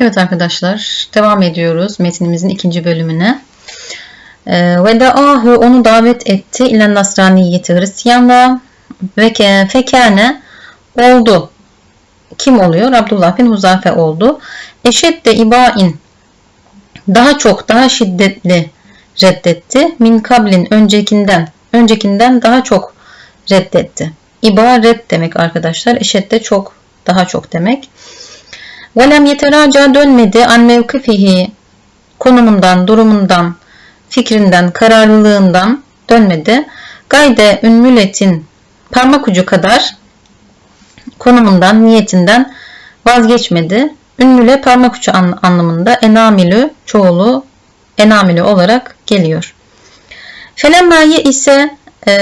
Evet arkadaşlar devam ediyoruz metnimizin ikinci bölümüne. Ee, Ve da'ahu onu davet etti ile Nasraniyeti Hristiyanlığa ve fekane oldu. Kim oluyor? Abdullah bin Huzafe oldu. Eşedde ibain daha çok daha şiddetli reddetti. Min kablin öncekinden öncekinden daha çok reddetti. İba red demek arkadaşlar. Eşedde çok daha çok demek. Velem yeteraca dönmedi an mevkifihi konumundan, durumundan, fikrinden, kararlılığından dönmedi. Gayde ünmületin parmak ucu kadar konumundan, niyetinden vazgeçmedi. Ünmüle parmak ucu an- anlamında enamilü çoğulu enamilü olarak geliyor. Felemmaye ise e,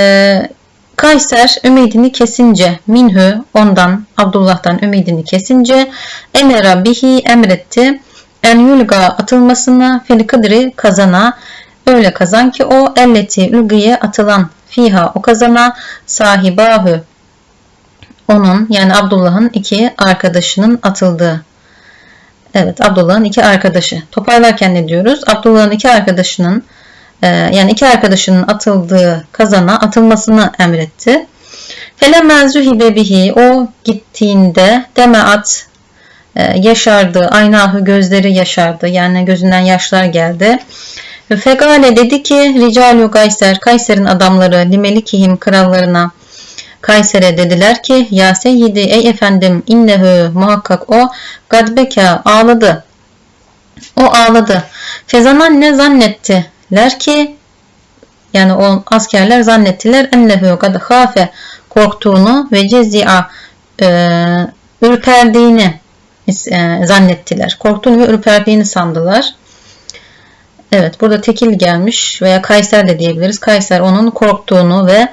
Kayser ümidini kesince minhü ondan Abdullah'tan ümidini kesince emera bihi emretti en yulga atılmasını fil kıdri kazana öyle kazan ki o elleti ülgüye atılan fiha o kazana sahibahü onun yani Abdullah'ın iki arkadaşının atıldığı Evet Abdullah'ın iki arkadaşı. Toparlarken ne diyoruz? Abdullah'ın iki arkadaşının yani iki arkadaşının atıldığı kazana atılmasını emretti. Felemmen zühibe bihi o gittiğinde demaat e, yaşardı. Aynahı gözleri yaşardı. Yani gözünden yaşlar geldi. Fegale dedi ki Ricalu Kayser, Kayser'in adamları limelikihim krallarına Kayser'e dediler ki ya seyyidi ey efendim innehu muhakkak o gadbeka ağladı. O ağladı. Fezanan ne zannettiler ki yani o askerler zannettiler ennehu kad hafe korktuğunu ve cezi'a e, ürperdiğini e, zannettiler. Korktuğunu ve ürperdiğini sandılar. Evet burada tekil gelmiş veya Kayser de diyebiliriz. Kayser onun korktuğunu ve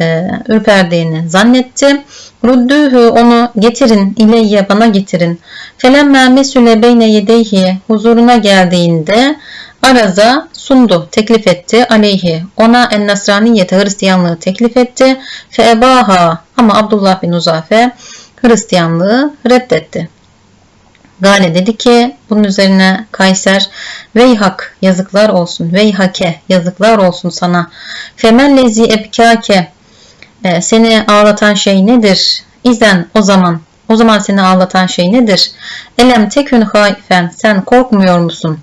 e, ürperdiğini zannetti. Ruddühü onu getirin ileyye bana getirin. Felemme mesüle beyne yedeyhi huzuruna geldiğinde araza sundu, teklif etti aleyhi. Ona en nasraniyete Hristiyanlığı teklif etti. Fe ebaha ama Abdullah bin Uzafe Hristiyanlığı reddetti. Gale dedi ki bunun üzerine Kayser veyhak yazıklar olsun veyhake yazıklar olsun sana femellezi ebkake e, seni ağlatan şey nedir? İzen o zaman o zaman seni ağlatan şey nedir? Elem tekün haifen sen korkmuyor musun?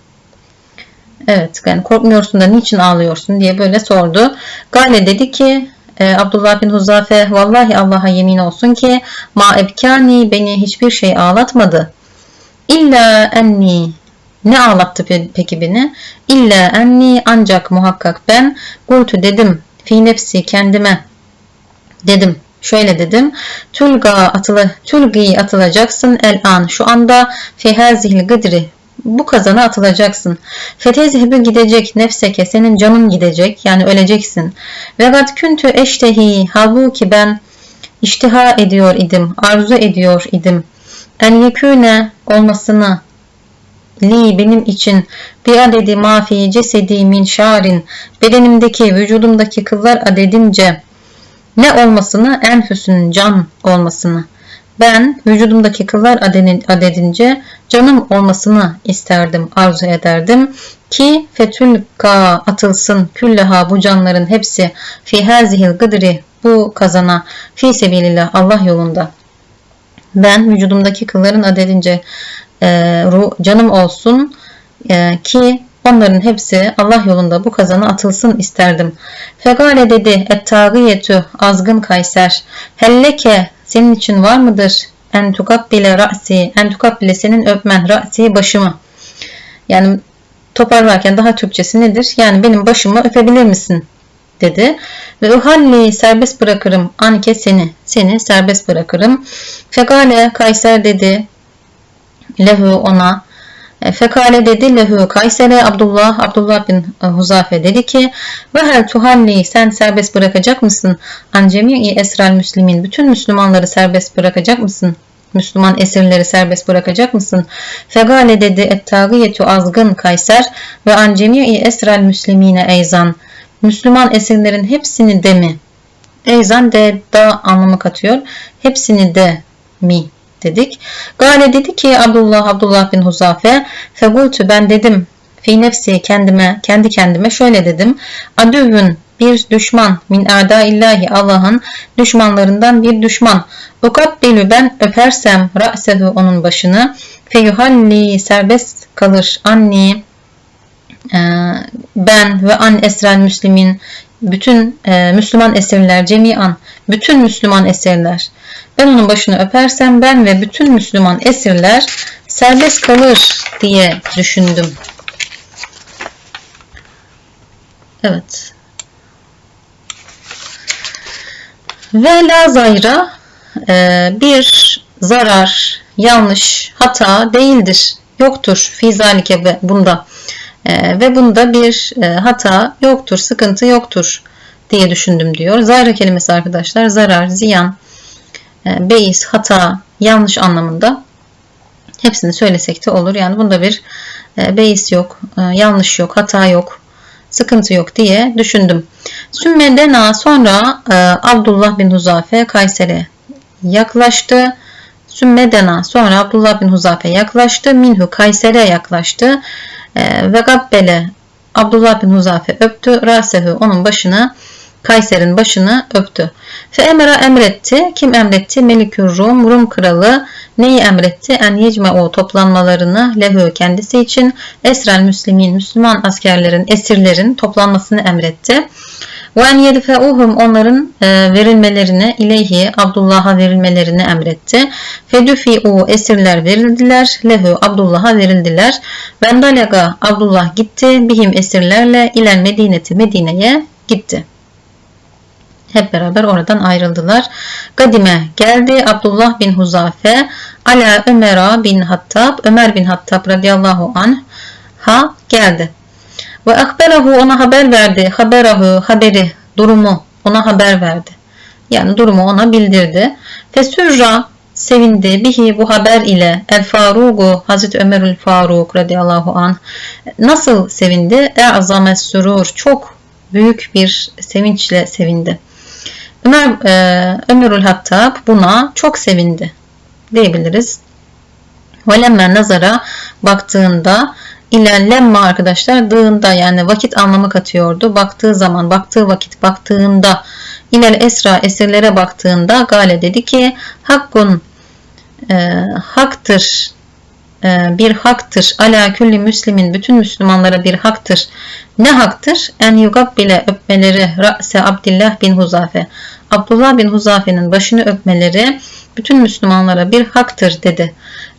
Evet yani korkmuyorsun da niçin ağlıyorsun diye böyle sordu. Gale dedi ki e, Abdullah bin Huzafe vallahi Allah'a yemin olsun ki ma ebkani beni hiçbir şey ağlatmadı. İlla enni ne ağlattı pe- peki beni? İlla enni ancak muhakkak ben gultu dedim fi nefsi kendime dedim. Şöyle dedim. Tülga atılı, tülgi atılacaksın el an şu anda fi hazihil gıdri bu kazana atılacaksın. Fetezhibü gidecek nefseke senin canın gidecek yani öleceksin. Ve gad küntü eştehi halbuki ben iştiha ediyor idim, arzu ediyor idim. En yekûne olmasını li benim için bir adedi mafi cesedi min şarin bedenimdeki vücudumdaki kıllar adedince ne olmasını enfüsün can olmasını ben vücudumdaki kıllar adedin- adedince canım olmasını isterdim arzu ederdim ki fetülka atılsın külleha bu canların hepsi fi hazihil gıdri bu kazana fi sebilillah Allah yolunda ben vücudumdaki kılların adedince e, ruh, canım olsun e, ki onların hepsi Allah yolunda bu kazana atılsın isterdim. Fegale dedi ettagiyetü azgın Kayser helleke senin için var mıdır en tukabbile ra'si en tukabbile senin öpmen ra'si başımı yani toparlarken daha Türkçesi nedir? Yani benim başımı öpebilir misin? dedi. Ve uhalli serbest bırakırım anke seni. Seni serbest bırakırım. Fekale Kayser dedi. Lehu ona. E, Fekale dedi lehu Kayser'e Abdullah Abdullah bin e, Huzafe dedi ki ve hel tuhalli sen serbest bırakacak mısın? An cemi'i esrel müslimin bütün Müslümanları serbest bırakacak mısın? Müslüman esirleri serbest bırakacak mısın? Fegale dedi ettagiyetu azgın Kayser ve an cemi'i esrel müslimine eyzan. Müslüman esirlerin hepsini de mi? Eyzan de da anlamı katıyor. Hepsini de mi? Dedik. Gale dedi ki Abdullah Abdullah bin Huzafe fegultu ben dedim fi nefsi kendime kendi kendime şöyle dedim. Adüvün bir düşman min illahi Allah'ın düşmanlarından bir düşman. Ukabbilü ben öpersem ra'sehu onun başını feyuhalli serbest kalır anni ben ve an esrel müslimin bütün e, Müslüman esirler cemiyan bütün Müslüman esirler ben onun başını öpersem ben ve bütün Müslüman esirler serbest kalır diye düşündüm. Evet. Ve la zayra e, bir zarar, yanlış, hata değildir. Yoktur fizalike bunda. E, ve bunda bir e, hata yoktur, sıkıntı yoktur diye düşündüm diyor. Zayra kelimesi arkadaşlar zarar, ziyan, beis, hata, yanlış anlamında hepsini söylesek de olur. Yani bunda bir beis yok, yanlış yok, hata yok, sıkıntı yok diye düşündüm. Sümme dena sonra e, Abdullah bin Huzafe Kayser'e yaklaştı. Sümme dena sonra Abdullah bin Huzafe yaklaştı. Minhu Kayser'e yaklaştı. E, ve gabbele Abdullah bin Huzafe öptü. Rasehu onun başını Kayser'in başını öptü. Fe emra emretti. Kim emretti? Melikür Rum, Rum kralı neyi emretti? En yecme o toplanmalarını lehu kendisi için esrel müslimin, Müslüman askerlerin, esirlerin toplanmasını emretti. Ve yedfeuhum onların e, verilmelerini ileyhi Abdullah'a verilmelerini emretti. Fedüfi'u esirler verildiler. Lehu Abdullah'a verildiler. Vendalega Abdullah gitti. Bihim esirlerle ilen Medineti Medine'ye gitti. Hep beraber oradan ayrıldılar. Gadime geldi Abdullah bin Huzafe ala Ömer bin Hattab Ömer bin Hattab radıyallahu anh ha geldi. Ve akberahu ona haber verdi. Haberahu haberi durumu ona haber verdi. Yani durumu ona bildirdi. Fesürra sevindi bihi bu haber ile El Farugu Hazreti Ömerül Faruk radıyallahu anh nasıl sevindi? E azamet surur çok büyük bir sevinçle sevindi. Ömer, e, Ömerül Hattab buna çok sevindi diyebiliriz. Velemme nazara baktığında ilerlemme arkadaşlar dığında yani vakit anlamı katıyordu. Baktığı zaman, baktığı vakit, baktığında iler esra esirlere baktığında Gale dedi ki hakkun e, haktır e, bir haktır. Ala külli müslimin bütün Müslümanlara bir haktır. Ne haktır? En bile öpmeleri ra'se Abdullah bin Huzafe. Abdullah bin Huzafe'nin başını öpmeleri bütün Müslümanlara bir haktır dedi.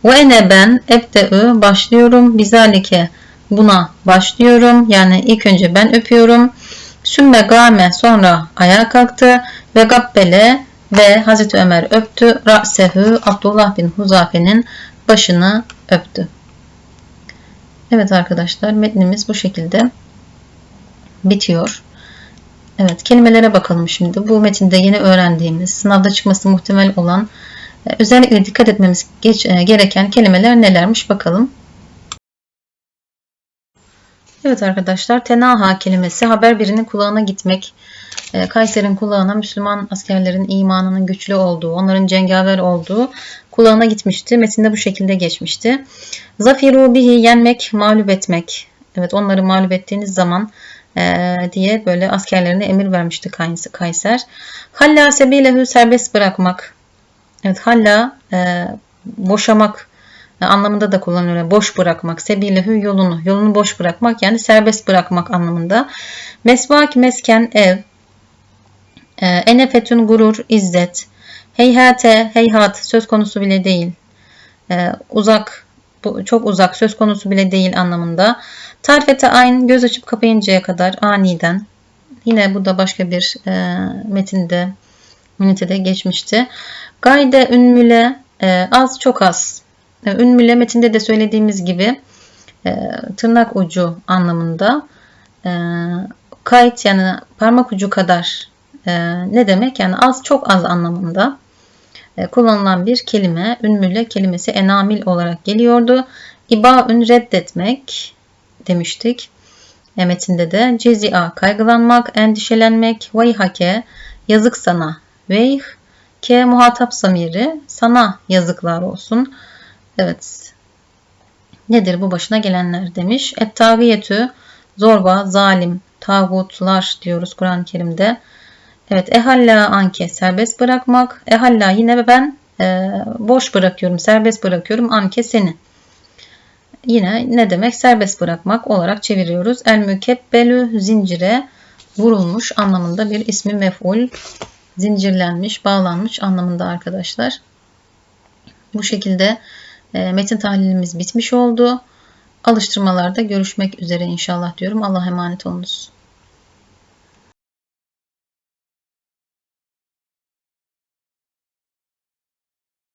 Ve ene ben ebde'ü başlıyorum. Bizalike buna başlıyorum. Yani ilk önce ben öpüyorum. Sümme game sonra ayağa kalktı ve gabbele ve Hazreti Ömer öptü. Ra'sehu Abdullah bin Huzafe'nin başını öptü. Evet arkadaşlar metnimiz bu şekilde bitiyor. Evet kelimelere bakalım şimdi. Bu metinde yeni öğrendiğimiz, sınavda çıkması muhtemel olan özellikle dikkat etmemiz e, gereken kelimeler nelermiş bakalım. Evet arkadaşlar tenaha kelimesi haber birinin kulağına gitmek. E, Kayser'in kulağına Müslüman askerlerin imanının güçlü olduğu, onların cengaver olduğu kulağına gitmişti. Metinde bu şekilde geçmişti. Zafiru bihi yenmek, mağlup etmek. Evet onları mağlup ettiğiniz zaman e, diye böyle askerlerine emir vermişti Kayser. Halla sebilehu serbest bırakmak. Evet halla e, boşamak e, anlamında da kullanılıyor. Boş bırakmak. Sebilehu yolunu. Yolunu boş bırakmak yani serbest bırakmak anlamında. Mesvak mesken ev. E, enefetün gurur izzet. Heyhate heyhat söz konusu bile değil. E, uzak bu çok uzak söz konusu bile değil anlamında. Tarifete aynı göz açıp kapayıncaya kadar aniden. Yine bu da başka bir e, metinde ünitede geçmişti. Gayde ünmüle e, az çok az. E, ünmüle metinde de söylediğimiz gibi e, tırnak ucu anlamında. E, kayıt yani parmak ucu kadar e, ne demek? Yani az çok az anlamında. E, kullanılan bir kelime. Ünmüle kelimesi enamil olarak geliyordu. İbaün reddetmek demiştik. E, metinde de cezia kaygılanmak, endişelenmek, veyhake yazık sana, veyh K muhatap zamiri. Sana yazıklar olsun. Evet. Nedir bu başına gelenler demiş. Et tağiyetü zorba, zalim, tağutlar diyoruz Kur'an-ı Kerim'de. Evet, ehalla anke serbest bırakmak. Ehalla yine ben e, boş bırakıyorum, serbest bırakıyorum anke seni. Yine ne demek? Serbest bırakmak olarak çeviriyoruz. El mükebbelü zincire vurulmuş anlamında bir ismi mef'ul. Zincirlenmiş, bağlanmış anlamında arkadaşlar. Bu şekilde e, metin tahlilimiz bitmiş oldu. Alıştırmalarda görüşmek üzere inşallah diyorum. Allah emanet olunuz.